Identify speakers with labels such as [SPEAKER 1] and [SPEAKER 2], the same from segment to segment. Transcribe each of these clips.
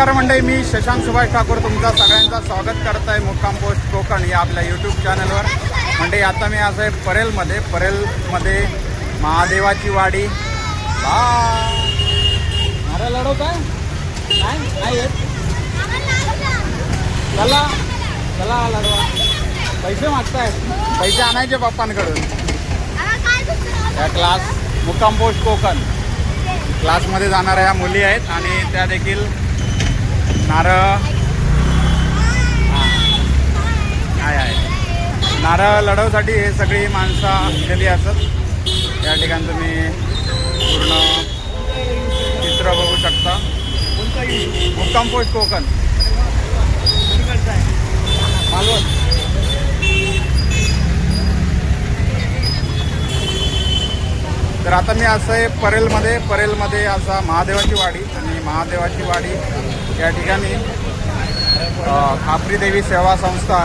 [SPEAKER 1] नमस्कार मंडळी मी शशांक सुभाष ठाकूर तुमचा सगळ्यांचं स्वागत करत आहे मुक्काम पोस्ट कोकण या आपल्या यूट्यूब चॅनलवर म्हणजे आता मी असं आहे परेलमध्ये. परेलमध्ये महादेवाची वाडी. अरे लढवत आहे नाही चला चला लढवा. पैसे मागताय पैसे आणायचे पप्पांकडून. या क्लास मुक्काम पोस्ट कोकण. क्लासमध्ये जाणाऱ्या ह्या मुली आहेत आणि त्या देखील नारळ. हां. आहे नारळ लढवसाठी हे सगळी माणसं आलेली असत. या ठिकाणी तुम्ही पूर्ण चित्र बघू शकता. मुक्काम पोस्ट कोकण. मालवण. तर आता मी असं आहे परेलमध्ये परेलमध्ये असा महादेवाची वाडी आणि महादेवाची वाडी या ठिकाणी खापरी देवी सेवा संस्था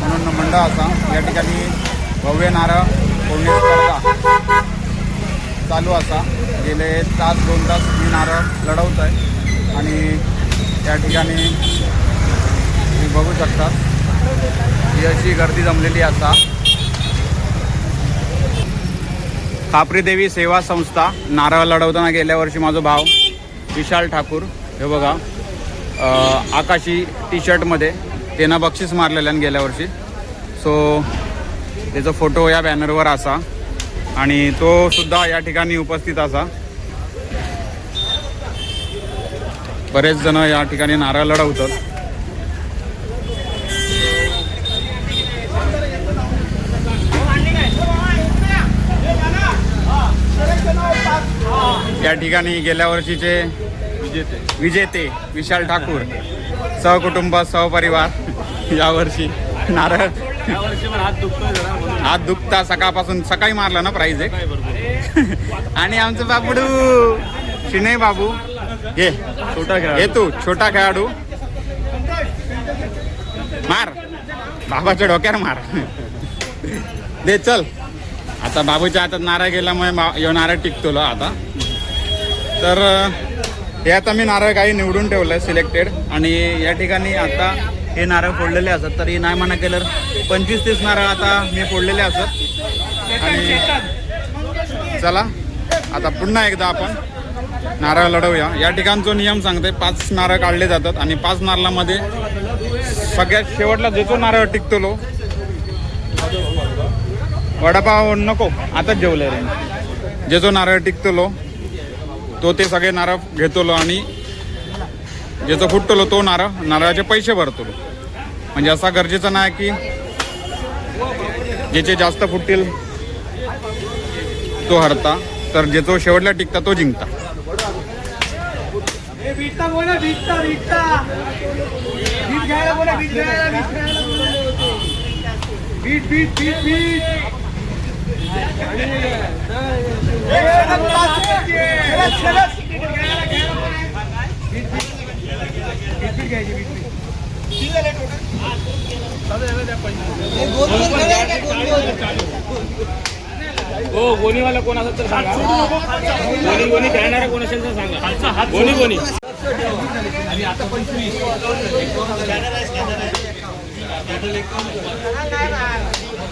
[SPEAKER 1] म्हणून मंडळ असा या ठिकाणी भव्य नारळ फोडणी स्पर्धा चालू असा. गेले तास दोन तास मी नारळ लढवत आहे आणि या ठिकाणी तुम्ही बघू शकता ही अशी गर्दी जमलेली असा. खापरी देवी सेवा संस्था नारळ लढवताना गेल्या वर्षी माझा भाव विशाल ठाकूर हे बघा. आकाशी टी शर्टमध्ये त्यांना बक्षीस मारलेलं गेल्या वर्षी. सो त्याचा फोटो या बॅनरवर असा. आणि तो सुद्धा या ठिकाणी उपस्थित असा. बरेच जण या ठिकाणी नारळ लढवतात. या ठिकाणी गेल्या वर्षीचे विजेते. विशाल ठाकूर सहकुटुंब सहपरिवार यावर्षी नारळ. हात दुखता सकाळपासून सकाळी मारला ना प्राईज आहे आणि आमचं बाबडू शिने बाबू ये छोटा खेळ ये तू छोटा खेळाडू. मार. बाबाच्या डोक्यावर मार. दे चल. आता बाबूच्या हातात नारळ गेल्यामुळे नारळ टिकतो आता. तर हे आता मी नारळ काही निवडून ठेवलं आहे सिलेक्टेड आणि या ठिकाणी आता हे नारळ फोडलेले असतात. तरी नाही म्हणा केलं पंचवीस तीस नारळ आता मी फोडलेले असतात. आणि चला आता पुन्हा एकदा आपण नारळ लढवूया. या ठिकाणचा नियम सांगते पाच नारळ काढले जातात आणि पाच नारळामध्ये सगळ्यात शेवटला जो नारळ टिकतो लो वडापाव नको आताच जेवले रे. जे जो नारळ टिकतो लो तो ते सगळे नारळ घेतलो आणि ज्याचं फुटतलो तो नारळ नारळाचे पैसे भरतो म्हणजे असा गरजेचं नाही की ज्याचे जास्त फुटतील तो हरता. तर जे शेवटला टिकता तो जिंकता.
[SPEAKER 2] Beat beat beat beat.
[SPEAKER 3] हो गोणीवाला कोण असेल तर सांगा. गोणी गोणी खेळणारे कोण असेल तर सांगा. गोणी गोणी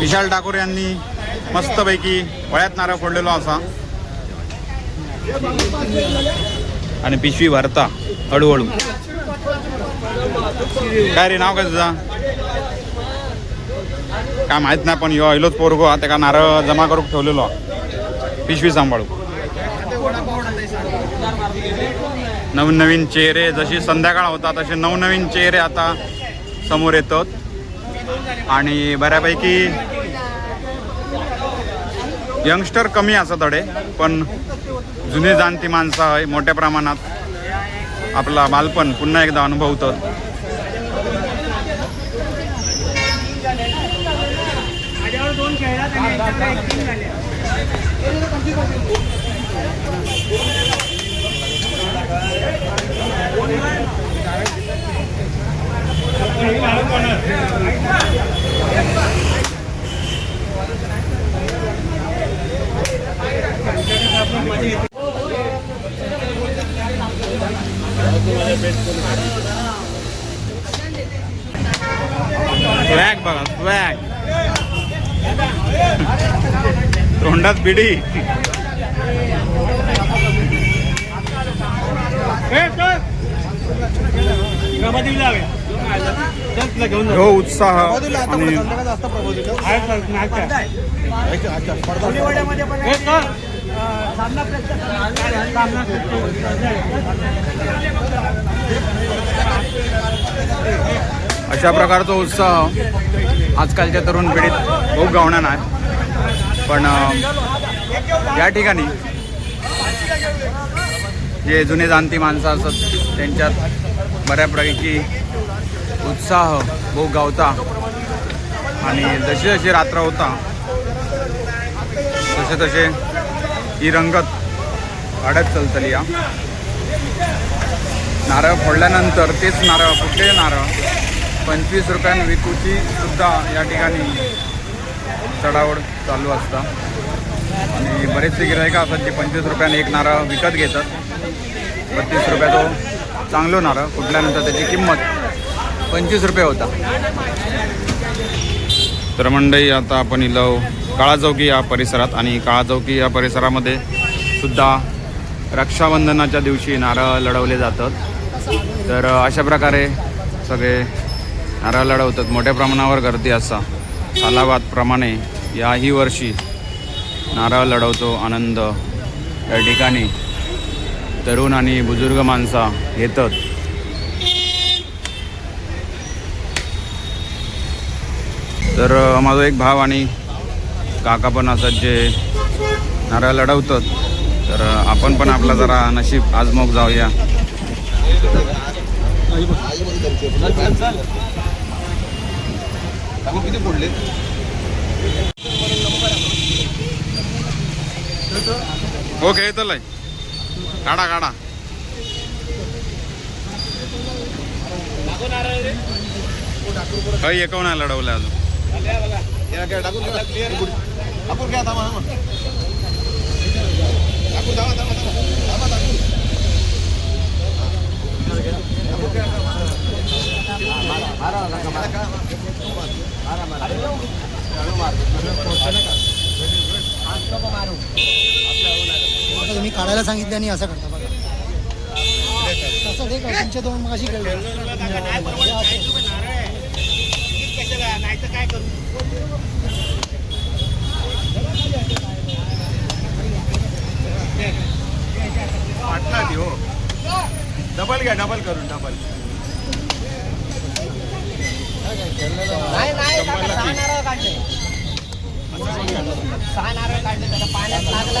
[SPEAKER 1] विशाल ठाकूर यांनी मस्तपैकी वळ्यात नारळ फोडलेलो असा. आणि पिशवी भरता हळूहळू. काय रे नाव काय तुझा? काय माहीत नाही पण यो इलोच पोरगो हा त्याका नारळ जमा करून ठेवलेलो. पिशवी सांभाळू. नवीन नवीन चेहरे जशी संध्याकाळ होता तसे नवनवीन चेहरे आता समोर येतात आणि बऱ्यापैकी यंगस्टर कमी असं थोडे पण जुनी जाणती माणसं आहे मोठ्या प्रमाणात आपला बालपण पुन्हा एकदा अनुभवतं
[SPEAKER 2] माझ्यावर दोन खेळला त्याने याच्याकडे एक तीन झाले
[SPEAKER 1] स्वॅग बघा स्वॅग तोंडात बिडी. हो उत्साह आणि अशा प्रकारचा उत्साह आजकालच्या तरुण पिढीत खूप गावणार आहे. पण या ठिकाणी जे जुने जाणती माणसं असतात त्यांच्यात बऱ्यापैकी उत्साह भोग गावता. आणि जशी जशी रात्र होता तसे तसे ही रंगत वाढत चलतली या नारळ फोडल्यानंतर तेच नारळ कुठले नारळ पंचवीस रुपयाने विकूची सुद्धा या ठिकाणी चढावड चालू असतं. आणि बरेचसे गिरायक असतात जे पंचवीस रुपयाने एक नारळ विकत घेतात. बत्तीस रुपया तो चांगलो नारळ फुटल्यानंतर त्याची किंमत पंचवीस रुपये होता. तर मंडई आता आपण इलव काळाचौकी या परिसरात आणि काळाचौकी या परिसरामध्ये सुद्धा रक्षाबंधनाच्या दिवशी नारळ लढवले जातात. तर अशा प्रकारे सगळे नारळ लढवतात. मोठ्या प्रमाणावर गर्दी असा. सालाबादप्रमाणे याही वर्षी नारळ लढवतो आनंद. या ठिकाणी तरुण आणि बुजुर्ग माणसा येतात. तर माझा एक भाव आणि काका पण असतात जे नारळ लढवतात. तर आपण पण आपला जरा नशीब आजमोग जाऊया. हो खेळतलंय काढा काढा काही एकव नाही लढवलं अजून
[SPEAKER 4] आता तुम्ही काढायला सांगितलं आणि असं करता बघा. तसं ते काय तुमच्या दोन मग अशी
[SPEAKER 1] वाटला ती हो डबल घ्या डबल करून डबल.
[SPEAKER 2] नाही नाही सहा नारळ काढले त्याला पाण्यात लागला.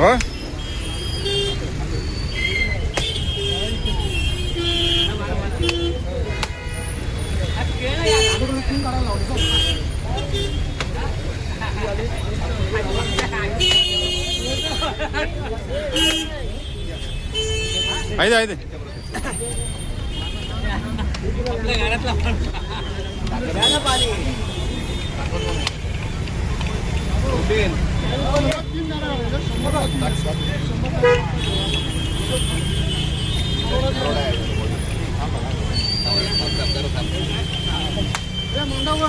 [SPEAKER 1] Hả? आहे आहे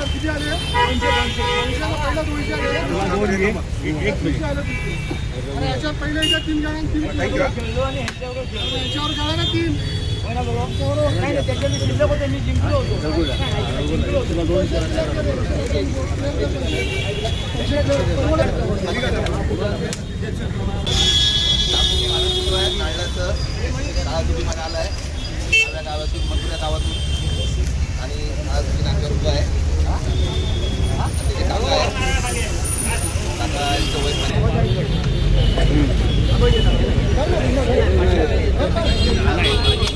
[SPEAKER 2] किती आले दोनशेला पहिला दोनशे आले अरे याच्यावर पहिल्या याच्यात तीन गाड्या तीन याच्यावर गाड्या ना तीन
[SPEAKER 5] गावातून आलाय डाव्या गावातून मथुरा गावातून आणि आज नागपूर उभा आहे. आणि त्याचे काका आहे. काका うん。うん。
[SPEAKER 1] うん。うん。うん。うん。うん。うん。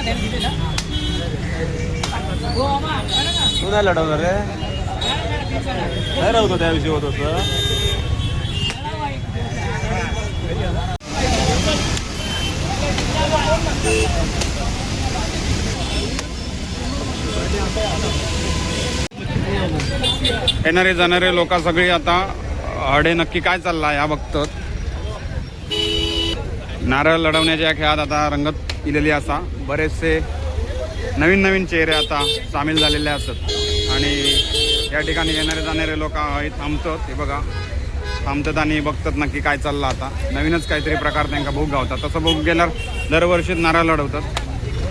[SPEAKER 3] तू नाही लढवणार रे. नाही राहतो त्याविषयी होत असं.
[SPEAKER 1] येणारे जाणारे लोक सगळी आता हडे नक्की काय चालला या बघतात. नारळ लढवण्याच्या खेळात आता रंगत इलेली असा. बरेचसे नवीन नवीन चेहरे आता सामील झालेले असत. आणि या ठिकाणी येणारे जाणारे लोक थांबतात. हे बघा. थांबतात आणि बघतात नक्की काय चाललं आता. नवीनच काहीतरी प्रकार त्यांना भूक गावतात. तसं भूक गेल्यावर दरवर्षीच नारळ लढवतात.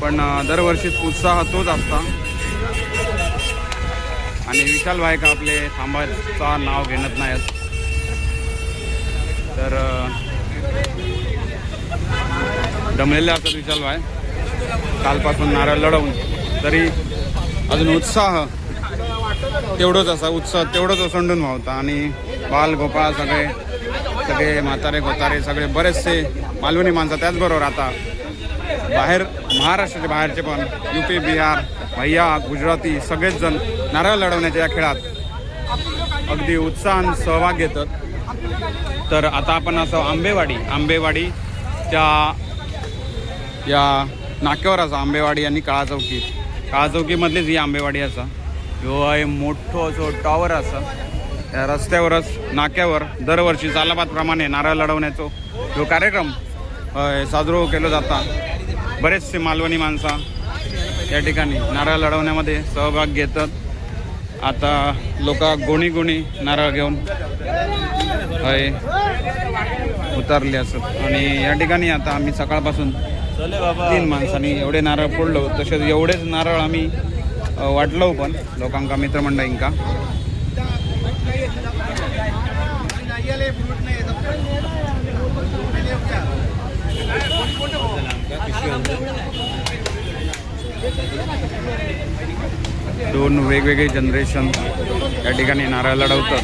[SPEAKER 1] पण दरवर्षीच उत्साह तोच असता. आणि विशाल भाई का आपले थांबायचा नाव घेणत नाहीत. तर दमलेले असतात विशाल भाई कालपासून नारळ लढवून. तरी अजून उत्साह तेवढंच असा उत्साह तेवढंच ओसंडून व्हावता आणि बाल गोपाळ सगळे सगळे म्हातारे गोतारे सगळे बरेचसे मालवणी माणसं त्याचबरोबर आता बाहेर महाराष्ट्राचे बाहेरचे पण यू पी बिहार भैया गुजराती सगळेच जण नारळ लढवण्याच्या या खेळात अगदी उत्साहान सहभाग घेतात. तर आता आपण असं आंबेवाडी आंबेवाडी त्या या नाक्यावर असा आंबेवाडी आणि काळा चौकी काळा चौकीमधलीच ही आंबेवाडी असा. ह्यो आहे मोठो असो टॉवर असा. या रस्त्यावरच नाक्यावर दरवर्षी जालाबादप्रमाणे नारळ लढवण्याचो जो कार्यक्रम साजरो केलो जाता. बरेचसे मालवणी माणसं या ठिकाणी नारळ लढवण्यामध्ये सहभाग घेतात. आता लोक गोणी गोणी नारळ घेऊन उतरले असत. आणि या ठिकाणी आता आम्ही सकाळपासून तीन माणसांनी एवढे नारळ फोडलो. तसेच एवढेच नारळ आम्ही वाटलो पण लोकांका मित्रमंडळींका. दोन वेगवेगळे जनरेशन या ठिकाणी नारळ लढवतात.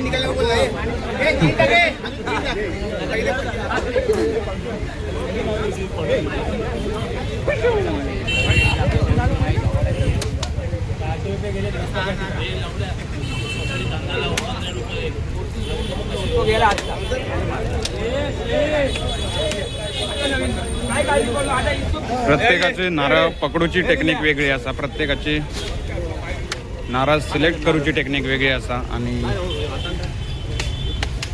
[SPEAKER 1] निकलने को बोल रहे हैं एक जीता के पहले प्रत्येकाचे नारळ पकडूची टेक्निक वेगळी असा. प्रत्येकाची नारळ सिलेक्ट करूची टेक्निक वेगळी असा. आणि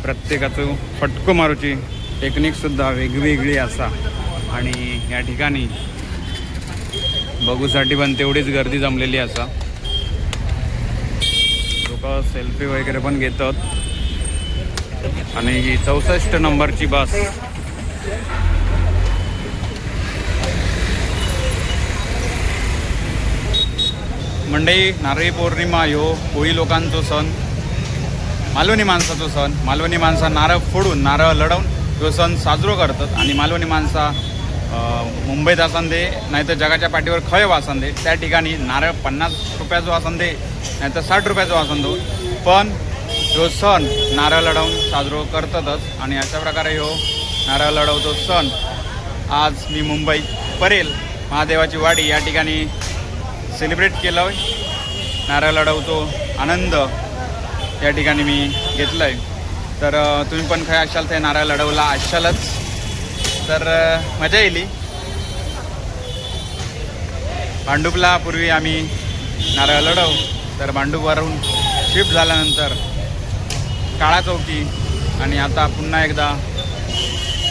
[SPEAKER 1] प्रत्येकाचं फटको मारूची टेक्निक सुद्धा वेगवेगळी असा. आणि या ठिकाणी बघूसाठी पण तेवढीच गर्दी जमलेली असा. लोक सेल्फी वगैरे पण घेतात. आणि ही चौसष्ट नंबरची बस. मंडई नारळी पौर्णिमा ह्यो कोळी लोकांचो सण. मालवणी माणसाचो सण. मालवणी माणसा नारळ फोडून नारळ लढवून तो सण साजरो करतात. आणि मालवणी माणसा मुंबईत आसन दे नाहीतर जगाच्या पाठीवर खय वासन दे. त्या ठिकाणी नारळ पन्नास रुपयाचं आसन दे नाहीतर साठ रुपयाचं आसन दो. पण जो सण नारळ लढवून साजरो करतातच आणि अशा प्रकारे हो नारळ लढवतो सण. आज मी मुंबईत परेल महादेवाची वाडी या ठिकाणी सेलिब्रेट केलं आहे नारळ लढवतो आनंद या ठिकाणी मी घेतलं आहे तर तुम्ही पण काय असाल ते नारळ लढवला असालच तर मजा येईल भांडूपला पूर्वी आम्ही नारळ लढव तर भांडूपवरून शिफ्ट झाल्यानंतर काळा चौकी आणि आता पुन्हा एकदा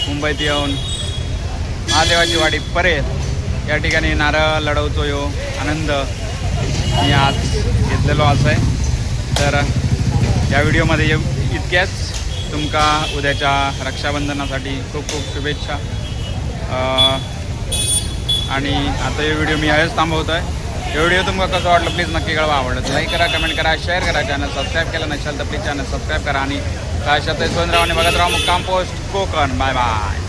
[SPEAKER 1] मुंबईत येऊन महादेवाची वाडी परेल या ठिकाणी नारळ लढवतो यो आनंद मी आज घेतलेलो असं आहे. तर या व्हिडिओमध्ये येऊ इतक्याच. तुमका उद्याच्या रक्षाबंधनासाठी खूप खूप शुभेच्छा. आणि आता हे व्हिडिओ मी हेच थांबवतो आहे हे व्हिडिओ तुम्हाला कसं वाटलं प्लीज नक्की कळवा. आवडलं लाईक करा कमेंट करा शेअर करा चॅनल सबस्क्राईब केलं नसेल तर प्लीज चॅनल सबस्क्राईब करा आणि काय शब्द ते सुंदरावाने बघत राहा मुक्काम पोस्ट कोकण. Bye bye.